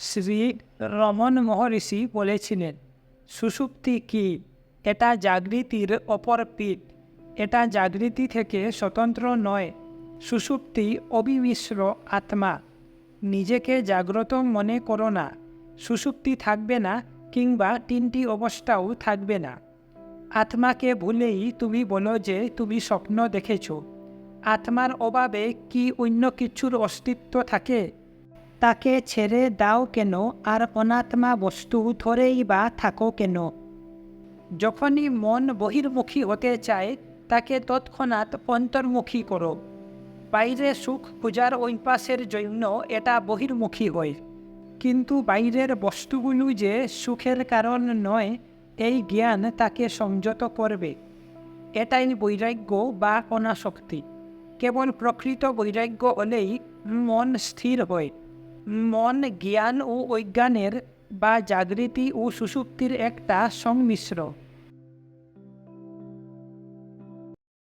শ্রী রমন মহর্ষি বলেছিলেন, সুষুপ্তি কি? এটা জাগৃতির অপর পিঠ। এটা জাগৃতি থেকে স্বতন্ত্র নয়। সুষুপ্তি অবিমিশ্র আত্মা। নিজেকে জাগ্রত মনে করো না। সুষুপ্তি থাকবে না কিংবা তিনটি অবস্থাও থাকবে না। আত্মাকে ভুলেই তুমি বলো যে তুমি স্বপ্ন দেখেছ। আত্মার অভাবে কি অন্য কিছুর অস্তিত্ব থাকে? তাকে ছেড়ে দাও কেন? আর অনাত্মা বস্তু ধরেই বা থাকো কেন? যখনই মন বহির্মুখী হতে চায়, তাকে তৎক্ষণাৎ অন্তর্মুখী করো। বাইরে সুখ খোঁজার অভ্যাসের জন্য এটা বহির্মুখী হয়। কিন্তু বাইরের বস্তুগুলো যে সুখের কারণ নয়, এই জ্ঞান তাকে সংযত করবে। এটাই বৈরাগ্য বা অনাসক্তি। কেবল প্রকৃত বৈরাগ্য হলেই মন স্থির হয়। মন জ্ঞান ও অজ্ঞানের বা জাগৃতি ও সুষুপ্তির একটা সংমিশ্র।